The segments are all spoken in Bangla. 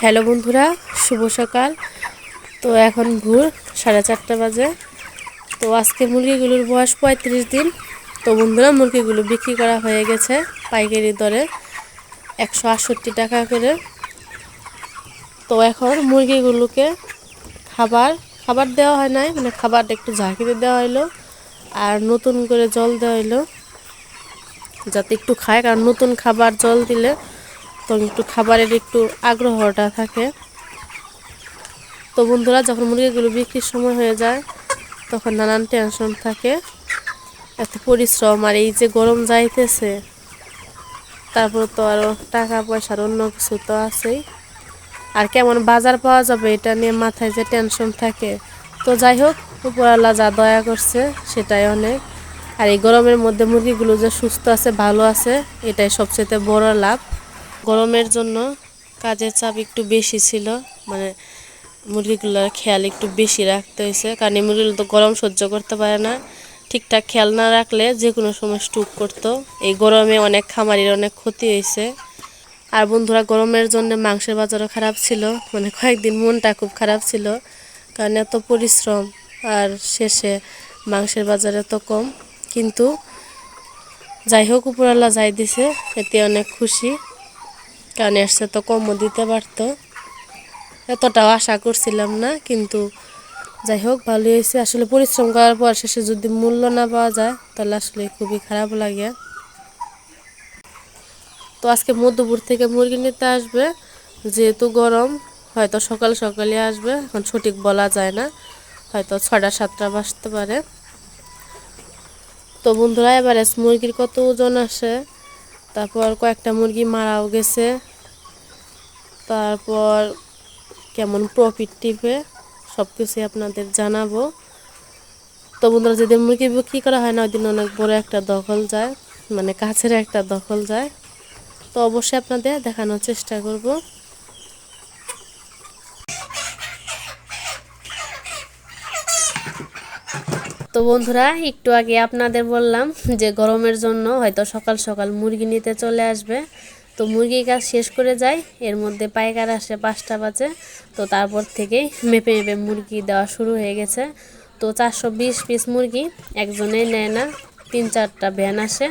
হ্যালো বন্ধুরা, শুভ সকাল। তো এখন ভোর সাড়ে চারটা বাজে। তো আজকে মুরগিগুলোর বয়স পঁয়ত্রিশ দিন। তো বন্ধুরা, মুরগিগুলো বিক্রি করা হয়ে গেছে পাইকারি দরে একশো আটষট্টি টাকা করে। তো এখন মুরগিগুলোকে খাবার খাবার দেওয়া হয় নাই মানে খাবারটা একটু ঝাঁকিতে দেওয়া হইল আর নতুন করে জল দেওয়া হইল। যাতে একটু খায়, কারণ নতুন খাবার জল দিলে তখন একটু খাবারের একটু আগ্রহটা থাকে। তো বন্ধুরা, যখন মুরগিগুলো বিক্রির সময় হয়ে যায়, তখন নানান টেনশন থাকে। এত পরিশ্রম আর এই যে গরম যাইতেছে, তারপর তো আরও টাকা পয়সার অন্য কিছু তো আছেই। আর কেমন বাজার পাওয়া যাবে, এটা নিয়ে মাথায় যে টেনশন থাকে। তো যাই হোক, উপরওয়ালা যা দয়া করছে, সেটাই অনেক। আর এই গরমের মধ্যে মুরগিগুলো যে সুস্থ আছে, ভালো আছে, এটাই সবচেয়ে বড় লাভ। গরমের জন্য কাজের চাপ একটু বেশি ছিল। মানে মুরগিগুলোর খেয়াল একটু বেশি রাখতে হয়েছে। কারণ এই মুরগিগুলো তো গরম সহ্য করতে পারে না। ঠিকঠাক খেয়াল না রাখলে যে কোনো সময় স্টুক করতো। এই গরমে অনেক খামারির অনেক ক্ষতি হয়েছে। আর বন্ধুরা, গরমের জন্য মাংসের বাজারও খারাপ ছিল। মানে কয়েকদিন মনটা খুব খারাপ ছিল। কারণ এত পরিশ্রম আর শেষে মাংসের বাজার এত কম। কিন্তু যাই হোক উপরাল্লা যাই দিছে, এতে অনেক খুশি। কারণ এসছে তো কমও দিতে পারতো। এতটাও আশা করছিলাম না, কিন্তু যাই হোক, ভালোই হয়েছে। আসলে পরিশ্রম করার পর শেষে যদি মূল্য না পাওয়া যায়, তাহলে আসলে খুবই খারাপ লাগে। তো আজকে মধ্যপুর থেকে মুরগি নিতে আসবে। যেহেতু গরম, হয়তো সকাল সকালে আসবে। এখন সঠিক বলা যায় না। হয়তো ছটা সাতটা বাজতে পারে। তো বন্ধুরা এবার মুরগির কত ওজন আসে? তারপর কয়েকটা মুরগি মারাও গেছে। তারপর কেমন প্রফিট টিপে সব কিছুই আপনাদের জানাব। তো বন্ধুরা যেদিন মুরগি বিক্রি করা হয় না, ওই দিন অনেক বড় একটা দখল যায় মানে কাছের একটা দখল যায়। তো অবশ্যই আপনাদের দেখানোর চেষ্টা করব। তো বন্ধুরা, একটু আগে আপনাদের বললাম যে গরমের জন্য হয়তো সকাল সকাল মুরগি নিতে চলে আসবে। তো মুরগি কাজ শেষ করে যায় এর মধ্যে পাইকার আসে পাঁচটা বাজে। তো তারপর থেকেই মেপে মেপে মুরগি দেওয়া শুরু হয়ে গেছে। তো চারশো বিশ পিস মুরগি একজনে নেয় না, তিন চারটা ভ্যান আসে,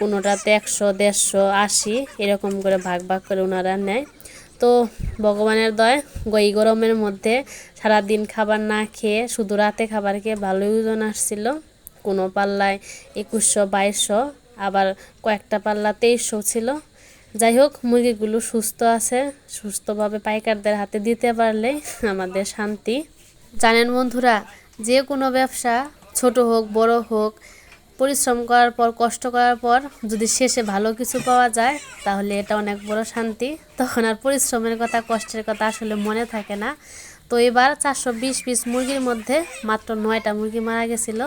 কোনোটাতে একশো, দেড়শো, আশি, এরকম করে ভাগ ভাগ করে ওনারা নেয়। তো ভগবানের দয় এই গরমের মধ্যে সারাদিন খাবার না খেয়ে শুধু রাতে খাবার খেয়ে ভালোই ওজন আসছিল। কোনো পাল্লায় একুশশো, বাইশশো, আবার কয়েকটা পাল্লা তেইশশো ছিল। যাই হোক, মুরগিগুলো সুস্থ আছে, সুস্থভাবে পাইকারদের হাতে দিতে পারলে আমাদের শান্তি। জানেন বন্ধুরা, যে কোনো ব্যবসা, ছোট হোক, বড় হোক পরিশ্রম করার পর, কষ্ট করার পর যদি শেষে ভালো কিছু পাওয়া যায়, তাহলে এটা অনেক বড় শান্তি। তখন আর পরিশ্রমের কথা, কষ্টের কথা আসলে মনে থাকে না। তো এবার চারশো বিশ পিস মুরগির মধ্যে মাত্র নয়টা মুরগি মারা গেছিল।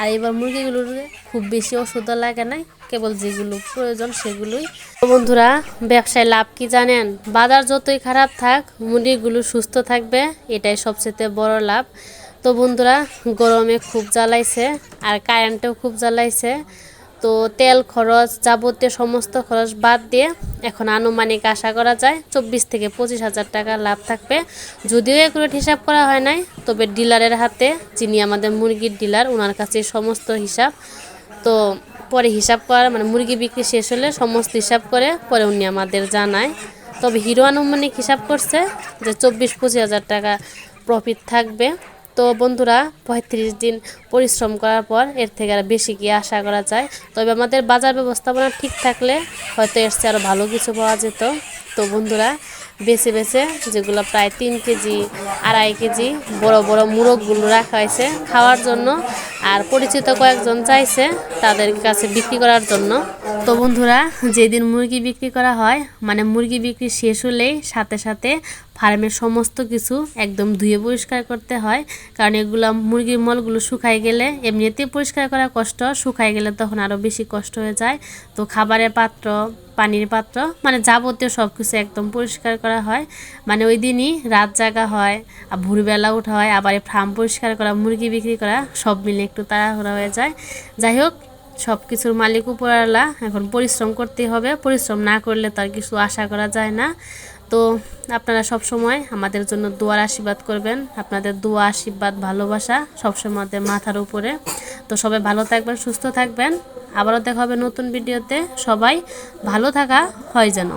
আর এবার মুরগিগুলোর খুব বেশি ওষুধও লাগে নাই, কেবল যেগুলো প্রয়োজন সেগুলোই। বন্ধুরা, ব্যবসায় লাভ কি জানেন? বাজার যতই খারাপ থাক, মুরগিগুলো সুস্থ থাকবে, এটাই সবচেয়ে বড় লাভ। তো বন্ধুরা, গরমে খুব জ্বালাইছে আর কারেন্টেও খুব জ্বালাইছে। তো তেল খরচ, যাবতীয় সমস্ত খরচ বাদ দিয়ে এখন আনুমানিক আশা করা যায় চব্বিশ থেকে পঁচিশ হাজার টাকা লাভ থাকবে। যদিও এগুলো হিসাব করা হয় নাই, তবে ডিলারের হাতে, যিনি আমাদের মুরগির ডিলার ওনার কাছে সমস্ত হিসাব। তো পরে হিসাব করার মানে মুরগি বিক্রি শেষ হলে সমস্ত হিসাব করে পরে উনি আমাদের জানায়। তবে হিরো আনুমানিক হিসাব করছে যে চব্বিশ পঁচিশ হাজার টাকা প্রফিট থাকবে। তো বন্ধুরা, পঁয়ত্রিশ দিন পরিশ্রম করার পর এর থেকে আর বেশি কি আশা করা যায়? তবে আমাদের বাজার ব্যবস্থাপনা ঠিক থাকলে হয়তো এর চেয়ে আরও ভালো কিছু পাওয়া যেত। তো বন্ধুরা, বেছে বেছে যেগুলো প্রায় তিন কেজি, আড়াই কেজি বড় বড় মুরগগুলো রাখা হয়েছে খাওয়ার জন্য আর পরিচিত কয়েকজন চাইছে তাদের কাছে বিক্রি করার জন্য। তো বন্ধুরা, যেদিন মুরগি বিক্রি করা হয় মানে মুরগি বিক্রি শেষ হলেই সাথে সাথে ফার্মের সমস্ত কিছু একদম ধুয়ে পরিষ্কার করতে হয়। কারণ এগুলো মুরগির মলগুলো শুকাই গেলে এমনিতে পরিষ্কার করা কষ্ট শুকাই গেলে তখন আরও বেশি কষ্ট হয়ে যায়। তো খাবারের পাত্র, পানির পাত্র মানে যাবতীয় সব কিছু একদম পরিষ্কার করা হয়। মানে ওই দিনই রাত জাগা হয়, আর ভোরবেলা উঠা হয়, আবার ফার্ম পরিষ্কার করা, মুরগি বিক্রি করা, সব মিলে একটু তাড়াহুড়া হয়ে যায়। যাই হোক সব কিছুর মালিক উপরালা এখন পরিশ্রম করতে হবে। পরিশ্রম না করলে তার কিছু আশা করা যায় না। তো আপনারা সব সময় আমাদের জন্য দোয়ার আশীর্বাদ করবেন। আপনাদের দোয়া, আশীর্বাদ, ভালোবাসা সবসময় আমাদের মাথার উপরে। তো সবাই ভালো থাকবেন, সুস্থ থাকবেন। আবারও দেখা হবে নতুন ভিডিওতে। সবাই ভালো থাকা হয় যেন।